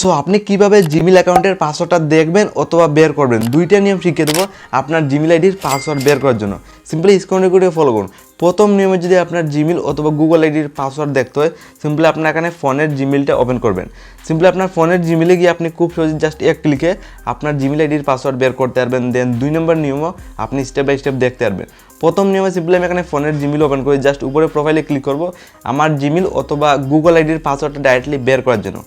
So আপনি কীভাবে Gmail অ্যাকাউন্টের পাসওয়ার্ডটা দেখবেন অথবা বের করবেন? দুইটা নিয়ম শিখিয়ে দেবো আপনার জিমেল আইডির পাসওয়ার্ড বের করার জন্য। সিম্পলি স্ক্রিনে করে ফলো করুন। প্রথম নিয়মে যদি আপনার জিমেল অথবা গুগল আইডির পাসওয়ার্ড দেখতে হয় সিম্পলি আপনার এখানে ফোনের জিমেলটা ওপেন করবেন। সিম্পলি আপনার ফোনের জিমেলে গিয়ে আপনি খুব সহজে জাস্ট এক ক্লিকে আপনার জিমেল আইডির পাসওয়ার্ড বের করতে পারবেন। দেন দুই নম্বর নিয়মও আপনি স্টেপ বাই স্টেপ দেখতে পারবেন। প্রথম নিয়মে সিম্পলি আমি এখানে ফোনের জিমেল ওপেন করি জাস্ট উপরে প্রোফাইলে ক্লিক করব আমার জিমেল অথবা গুগল আইডির পাসওয়ার্ডটা ডাইরেক্টলি বের করার জন্য।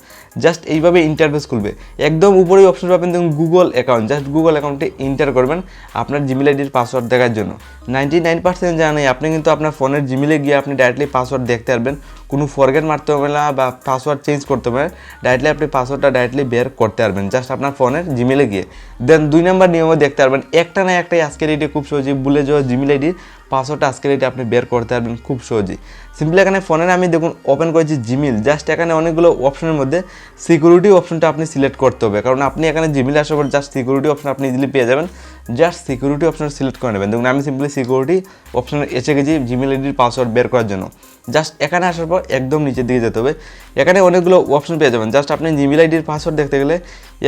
জাস্ট এইভাবে ইন্টারফেস খুলবে। একদম উপরেই অপশন পাবেন, দেখুন গুগল অ্যাকাউন্ট জাস্ট গুগল অ্যাকাউন্টে ইন্টার করবেন আপনার জিমেল আইডির পাসওয়ার্ড দেখার জন্য। নাইনটি নাইন পার্সেন্ট জানেন আপনি কিন্তু আপনার ফোনের জিমেলে গিয়ে আপনি ডাইরেক্টলি পাসওয়ার্ড দেখতে পারবেন। কোনো ফরগেট মারতে হবে না বা পাসওয়ার্ড চেঞ্জ করতে হবে ডাইরেক্টলি আপনি পাসওয়ার্ডটা ডাইরেক্টলি বের করতে পারবেন। জাস্ট আপনার ফোনের জিমেলে গিয়ে। দেন দুই নম্বর নিয়মও দেখতে পারবেন, একটা না একটাই আজকের এটি খুব সহজেই ভুলে যাওয়া জিমেল আইডি পাসওয়ার্ডটা আজকের এটি আপনি বের করতে পারবেন খুব সহজেই। সিম্পলি এখানে ফোনের আমি দেখুন ওপেন করেছি জিমেল জাস্ট এখানে অনেকগুলো অপশনের মধ্যে সিকিউরিটি অপশনটা আপনি সিলেক্ট করতে হবে। কারণ আপনি এখানে জিমেল আসার পর জাস্ট সিকিউরিটি অপশন আপনি ইজিলি পেয়ে যাবেন। জাস্ট সিকিউরিটি অপশন সিলেক্ট করে নেবেন। দেখুন, আমি সিম্পলি সিকিউরিটি অপশনে এসে গেছি জিমেল আইডির পাসওয়ার্ড বের করার জন্য। জাস্ট এখানে আসার পর একদম নিচের দিকে যেতে হবে। এখানে অনেকগুলো অপশন পেয়ে যাবেন। জাস্ট আপনি জিমেল আইডির পাসওয়ার্ড দেখতে গেলে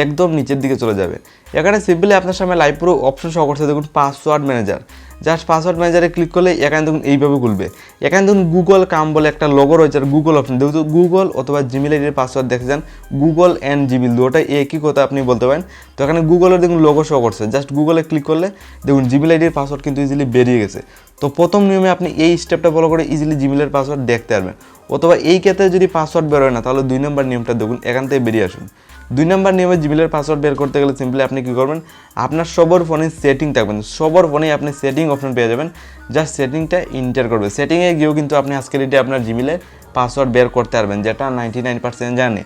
একদম নিচের দিকে চলে যাবে। এখানে সিম্পলি আপনার সামনে লাইভ পুরো অপশন সহ করছে দেখুন পাসওয়ার্ড ম্যানেজার জাস্ট পাসওয়ার্ড ম্যানেজারে ক্লিক করলে এখানে দেখুন এইভাবে খুলবে। এখানে দেখুন গুগল কাম বলে একটা লোগো রয়েছে, আর গুগল অপশন যেহেতু গুগল অথবা জিমেল আইডির পাসওয়ার্ড দেখে যান গুগল অ্যান্ড জিমেল দুটোটা একই কথা আপনি বলতে পারেন। তো এখানে গুগলের দেখুন লোগো শো করছে। জাস্ট গুগলে ক্লিক করলে দেখুন জিমেল আইডির পাসওয়ার্ড কিন্তু ইজিলি বেরিয়ে গেছে। তো প্রথম নিয়মে আপনি এই স্টেপটা ফলো করে ইজিলি জিমেলের পাসওয়ার্ড দেখতে পারবেন। অথবা এই ক্ষেত্রে যদি পাসওয়ার্ড বেরোয় না, তাহলে দুই নম্বর নিয়মটা দেখুন, এখান থেকে বেরিয়ে আসুন। দুই নম্বর নিয়মে জিমেলের পাসওয়ার্ড বের করতে গেলে সিম্পলি আপনি কী করবেন? আপনার সবার ফোনে সেটিং থাকবেন। সবার ফোনে আপনি সেটিং অপশন পেয়ে যাবেন। জাস্ট সেটিংটা ইন্টার করবে। সেটিংয়ে গিয়েও কিন্তু আপনি আজকের এটি আপনার জিমেলের পাসওয়ার্ড বের করতে পারবেন, যেটা নাইনটি নাইন পার্সেন্ট জানে।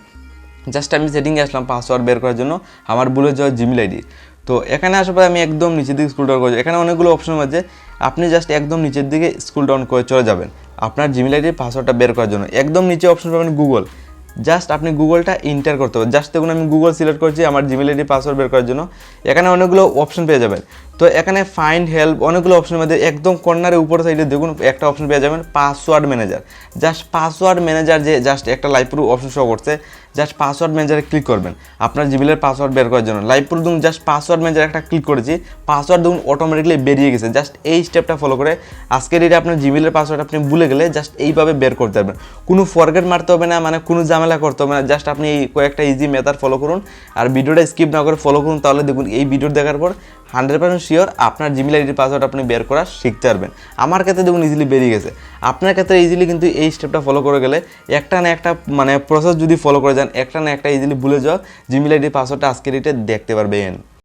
জাস্ট আমি সেটিংয়ে আসলাম পাসওয়ার্ড বের করার জন্য আমার ভুলে যাওয়া জিমেল আইডি তো এখানে আসার পরে আমি একদম নিচের দিকে স্কুল ডাউন করছি এখানে অনেকগুলো অপশন আছে। আপনি জাস্ট একদম নিচের দিকে স্কুল ডাউন করে চলে যাবেন। আপনার জিমেল আইডির পাসওয়ার্ডটা বের করার জন্য। একদম নিচে অপশন পাবেন গুগল জাস্ট আপনি গুগলটা ইন্টার করতে হবে জাস্ট দেখুন, আমি গুগল সিলেক্ট করছি, আমার জিমেল আইডি পাসওয়ার্ড বের করার জন্য। এখানে অনেকগুলো অপশন পেয়ে যাবেন। তো এখানে ফাইন্ড হেল্প অনেকগুলো অপশনের মধ্যে একদম কর্নারে উপর সাইডে দেখুন, একটা অপশন পেয়ে যাবেন password manager just password manager যে জাস্ট একটা লাইভ প্রুফ অপশন শো করছে জাস্ট পাসওয়ার্ড ম্যানেজারে ক্লিক করবেন। আপনার জিমেলের পাসওয়ার্ড বের করার জন্য। লাইভ প্রুফ দেখুন জাস্ট পাসওয়ার্ড ম্যানেজার একটা ক্লিক করেছি পাসওয়ার্ড দেখুন অটোমেটিকলি বেরিয়ে গেছে। জাস্ট এই স্টেপটা ফলো করে, আজকের এটা আপনার জিমেলের পাসওয়ার্ড আপনি ভুলে গেলে জাস্ট এইভাবে বের করতে পারবেন। কোনো ফরগেট মারতে হবে না মানে কোনো ঝামেলা করতে হবে না জাস্ট আপনি এই কয়েকটা ইজি মেথড ফলো করুন। আর ভিডিওটা স্কিপ না করে ফলো করুন, তাহলে দেখুন এই ভিডিও দেখার পর হান্ড্রেড পার্সেন্ট শিওর আপনার জিমেল আইডির পাসওয়ার্ড আপনি বের করা শিখতে পারবেন। আমার ক্ষেত্রে দেখুন ইজিলি বেরিয়ে গেছে। আপনার ক্ষেত্রে ইজিলি কিন্তু এই স্টেপটা ফলো করে গেলে একটা না একটা মানে প্রসেস যদি ফলো করে যান, একটা না একটা ইজিলি ভুলে যাওয়া জিমেল আইডির পাসওয়ার্ডটা আজকের ডেটে দেখতে পারবেন।